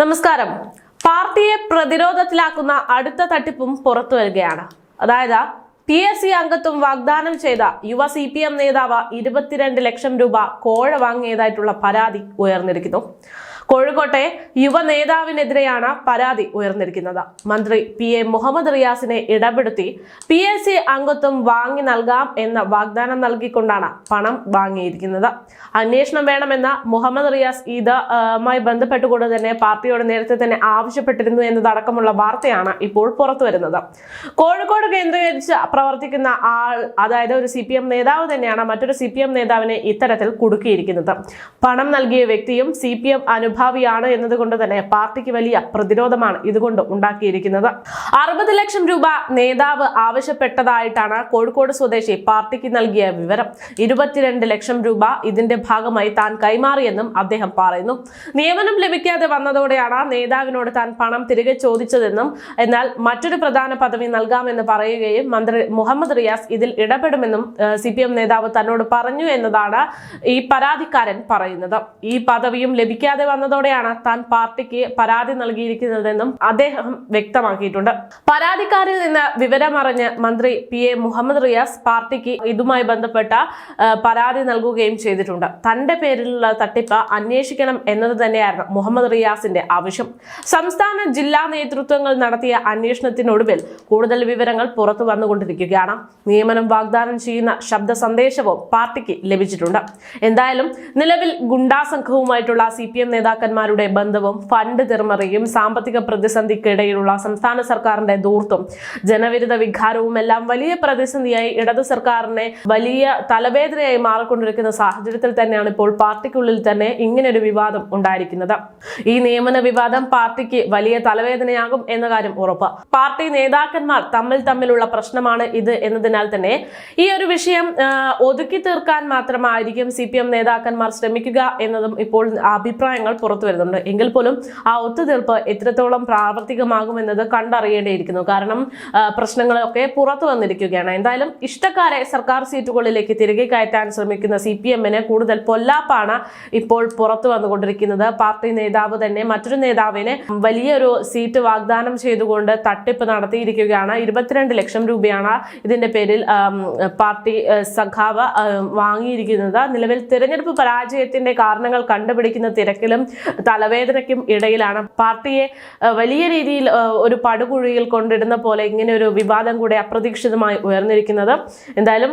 നമസ്കാരം. പാർട്ടിയെ പ്രതിരോധത്തിലാക്കുന്ന അടുത്ത തട്ടിപ്പും പുറത്തു വരികയാണ്. അതായത് പി എസ് സി അംഗത്വം വാഗ്ദാനം ചെയ്ത യുവ സി പി എം നേതാവ് ഇരുപത്തിരണ്ട് ലക്ഷം രൂപ കോഴ വാങ്ങിയതായിട്ടുള്ള പരാതി ഉയർന്നിരിക്കുന്നു. കോഴിക്കോട്ടെ യുവ നേതാവിനെതിരെയാണ് പരാതി ഉയർന്നിരിക്കുന്നത്. മന്ത്രി പി എ മുഹമ്മദ് റിയാസിനെ ഇടപെടുത്തി പി എസ് സി അംഗത്വം വാങ്ങി നൽകാം എന്ന വാഗ്ദാനം നൽകിക്കൊണ്ടാണ് പണം വാങ്ങിയിരിക്കുന്നത്. അന്വേഷണം വേണമെന്ന മുഹമ്മദ് റിയാസ് ഇതുമായി ബന്ധപ്പെട്ടുകൊണ്ട് തന്നെ പാർട്ടിയോട് നേരത്തെ തന്നെ ആവശ്യപ്പെട്ടിരുന്നു എന്നതടക്കമുള്ള വാർത്തയാണ് ഇപ്പോൾ പുറത്തു വരുന്നത്. കോഴിക്കോട് കേന്ദ്രീകരിച്ച് പ്രവർത്തിക്കുന്ന ആൾ അതായത് ഒരു സി പി എം നേതാവ് തന്നെയാണ് മറ്റൊരു സി പി എം നേതാവിനെ ഇത്തരത്തിൽ കുടുക്കിയിരിക്കുന്നത്. പണം നൽകിയ വ്യക്തിയും സി പി എം അനുഭാവിയാണ് എന്നതുകൊണ്ട് തന്നെ പാർട്ടിക്ക് വലിയ പ്രതിരോധമാണ് ഇതുകൊണ്ട് ഉണ്ടാക്കിയിരിക്കുന്നത്. അറുപത് ലക്ഷം രൂപ നേതാവ് ആവശ്യപ്പെട്ടതായിട്ടാണ് കോഴിക്കോട് സ്വദേശി പാർട്ടിക്ക് നൽകിയ വിവരം. ഇരുപത്തിരണ്ട് ലക്ഷം രൂപ ഇതിന്റെ ഭാഗമായി താൻ കൈമാറിയെന്നും അദ്ദേഹം പറയുന്നു. നിയമനം ലഭിക്കാതെ വന്നതോടെയാണ് നേതാവിനോട് താൻ പണം തിരികെ ചോദിച്ചതെന്നും എന്നാൽ മറ്റൊരു പ്രധാന പദവി നൽകാമെന്ന് പറയുകയും മന്ത്രി മുഹമ്മദ് റിയാസ് ഇതിൽ ഇടപെടുമെന്നും സി നേതാവ് തന്നോട് പറഞ്ഞു എന്നതാണ് ഈ പരാതിക്കാരൻ പറയുന്നത്. ഈ പദവിയും ലഭിക്കാതെ വന്നതോടെയാണ് താൻ പാർട്ടിക്ക് പരാതി നൽകിയിരിക്കുന്നതെന്നും അദ്ദേഹം വ്യക്തമാക്കിയിട്ടുണ്ട്. പരാതിക്കാരിൽ നിന്ന് വിവരമറിഞ്ഞ് മന്ത്രി പി എ മുഹമ്മദ് റിയാസ് പാർട്ടിക്ക് ഇതുമായി ബന്ധപ്പെട്ട പരാതി നൽകുകയും ചെയ്തിട്ടുണ്ട്. തന്റെ പേരിലുള്ള തട്ടിപ്പ് അന്വേഷിക്കണം എന്നത് തന്നെയായിരുന്നു മുഹമ്മദ് റിയാസിന്റെ ആവശ്യം. സംസ്ഥാന ജില്ലാ നേതൃത്വങ്ങൾ നടത്തിയ അന്വേഷണത്തിനൊടുവിൽ കൂടുതൽ വിവരങ്ങൾ പുറത്തു വന്നുകൊണ്ടിരിക്കുകയാണ്. നിയമനം വാഗ്ദാനം ചെയ്യുന്ന ശബ്ദ സന്ദേശവും പാർട്ടിക്ക് ലഭിച്ചിട്ടുണ്ട്. എന്തായാലും നിലവിൽ ഗുണ്ടാ സംഘവുമായിട്ടുള്ള സി പി എം നേതാക്കന്മാരുടെ ബന്ധവും ഫണ്ട് തിരിമറിയും സാമ്പത്തിക പ്രതിസന്ധിക്കിടയിലുള്ള സംസ്ഥാന സർക്കാരിന്റെ ദൂർത്തും ജനവിരുദ്ധ വിഘാരവും എല്ലാം വലിയ പ്രതിസന്ധിയായി ഇടതു സർക്കാരിനെ വലിയ തലവേദനയായി മാറിക്കൊണ്ടിരിക്കുന്ന സാഹചര്യത്തിൽ തന്നെയാണ് ഇപ്പോൾ പാർട്ടിക്കുള്ളിൽ തന്നെ ഇങ്ങനൊരു വിവാദം ഉണ്ടായിരിക്കുന്നത്. ഈ നിയമന വിവാദം പാർട്ടിക്ക് വലിയ തലവേദനയാകും എന്ന കാര്യം ഉറപ്പ്. പാർട്ടി നേതാക്കന്മാർ തമ്മിൽ തമ്മിലുള്ള പ്രശ്നമാണ് ഇത് എന്നതിനാൽ തന്നെ ഈ ഒരു വിഷയം ഒതുക്കി തീർക്കാൻ മാത്രമായിരിക്കും സി നേതാക്കന്മാർ ശ്രമിക്കുക എന്നതും ഇപ്പോൾ അഭിപ്രായങ്ങൾ പുറത്തു വരുന്നുണ്ട്. എങ്കിൽ പോലും ആ ഒത്തുതീർപ്പ് എത്രത്തോളം പ്രാവർത്തികമാകുമെന്നത് കണ്ടറിയേണ്ടിയിരിക്കുന്നു. കാരണം പ്രശ്നങ്ങളൊക്കെ പുറത്തു വന്നിരിക്കുകയാണ്. എന്തായാലും ഇഷ്ടക്കാരെ സർക്കാർ സീറ്റുകളിലേക്ക് തിരികെ കയറ്റാൻ ശ്രമിക്കുന്ന സി പി എമ്മിന് കൂടുതൽ പൊല്ലാപ്പാണ് ഇപ്പോൾ പുറത്തു വന്നുകൊണ്ടിരിക്കുന്നത്. പാർട്ടി നേതാവ് തന്നെ മറ്റൊരു നേതാവിനെ വലിയൊരു സീറ്റ് വാഗ്ദാനം ചെയ്തുകൊണ്ട് തട്ടിപ്പ് നടത്തിയിരിക്കുകയാണ്. ഇരുപത്തിരണ്ട് ലക്ഷം രൂപയാണ് ഇതിന്റെ പേരിൽ പാർട്ടി സഖാവ് വാങ്ങിയിരിക്കുന്നത്. നിലവിൽ തിരഞ്ഞെടുപ്പ് പരാജയത്തിന്റെ കാരണങ്ങൾ കണ്ടുപിടിക്കുന്ന തിരക്കിലും തലവേദനയ്ക്കും ഇടയിലാണ്. പാർട്ടിയെ വലിയ രീതിയിൽ ഒരു പടുകുഴിയിൽ കൊണ്ടിടുന്ന പോലെ ഇങ്ങനെ ഒരു വിവാദം കൂടെ അപ്രതീക്ഷിതമായി ഉയർന്നിരിക്കുന്നത്. എന്തായാലും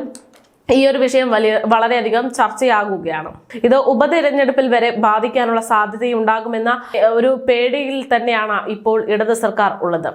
ഈ ഒരു വിഷയം വലിയ വളരെയധികം ചർച്ചയാകുകയാണ്. ഇത് ഉപതെരഞ്ഞെടുപ്പിൽ വരെ ബാധിക്കാനുള്ള സാധ്യതയുണ്ടാകുമെന്ന ഒരു പേടിയിൽ തന്നെയാണ് ഇപ്പോൾ ഇടത് സർക്കാർ ഉള്ളത്.